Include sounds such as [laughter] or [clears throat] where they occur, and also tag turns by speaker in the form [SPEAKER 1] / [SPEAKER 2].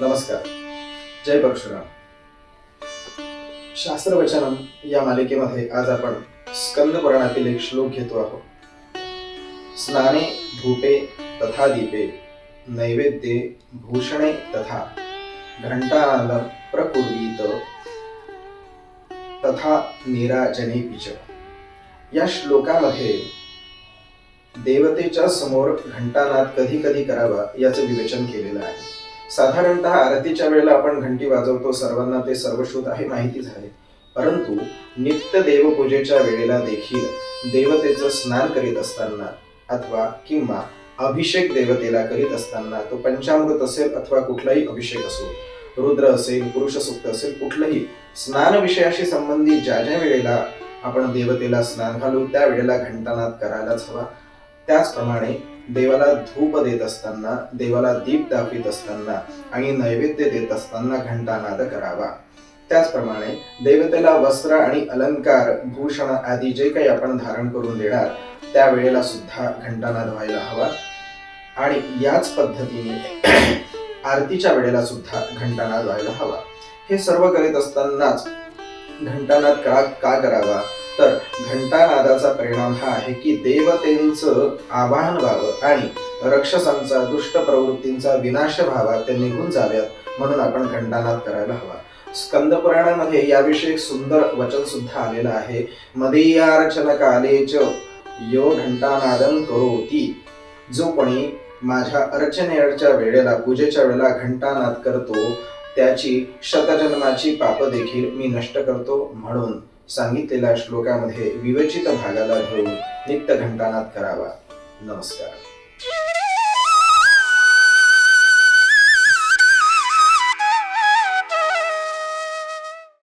[SPEAKER 1] नमस्कार. जय परशुराम शास्त्रवचनम या मालिकेमध्ये आज आपण स्कंद पुराणातील एक श्लोक घेतो आहोत. स्नाने धूपे तथा दीपे नैवेद्ये भूषणे तथा घंटानाद प्रकुर्वीत तथा निराजने च या श्लोकामध्ये देवतेच्या समोर घंटानाद कधी कधी करावा याचं विवेचन केलेलं आहे. साधारणतः आरतीच्या वेळेला आपण घंटी वाजवतो सर्वांना ते सर्वशोध आहे माहितीच आहे परंतु नित्य देवपूजेच्या वेळेला देखील देवतेचं स्नान करीत असताना अथवा किंवा अभिषेक देवतेला करीत असताना तो पंचामृत असेल अथवा कुठलाही अभिषेक असो रुद्र असेल पुरुष सुक्त असेल कुठलंही स्नान विषयाशी संबंधित ज्या ज्या वेळेला आपण देवतेला स्नान घालू त्या वेळेला घंटानाद करायलाच हवा. त्याचप्रमाणे देवाला धूप देत असताना देवाला दीप दाखवित असताना आणि नैवेद्य देत असताना घंटानाद करावा. त्याचप्रमाणे देवतेला वस्त्र आणि अलंकार भूषण आदी जे काही आपण धारण करून देणार त्या वेळेला सुद्धा घंटानाद व्हायला हवा. आणि याच पद्धतीने [clears throat] आरतीच्या वेळेला सुद्धा घंटानाद व्हायला हवा. हे सर्व करीत असतानाच घंटानाद का का करावा? तर घंटानादाचा परिणाम हा आहे की देवतेंचं आवाहन व्हावं आणि रक्षसांचा दुष्ट प्रवृत्तींचा विनाश व्हावा ते निघून जाव्यात म्हणून आपण घंटानाद करायला हवा. स्कंद पुराणामध्ये याविषयी एक सुंदर वचन सुद्धा आलेलं आहे. मदीयार्चन कालेच यो घंटानादन करोती. जो कोणी माझ्या अर्चनेच्या वेळेला पूजेच्या वेळेला घंटानाद करतो त्याची शतजन्माची पाप देखील मी नष्ट करतो म्हणून. सांगितलेल्या श्लोकामध्ये विवेचित भागाला धरून नित्य घंटानाद करावा. नमस्कार.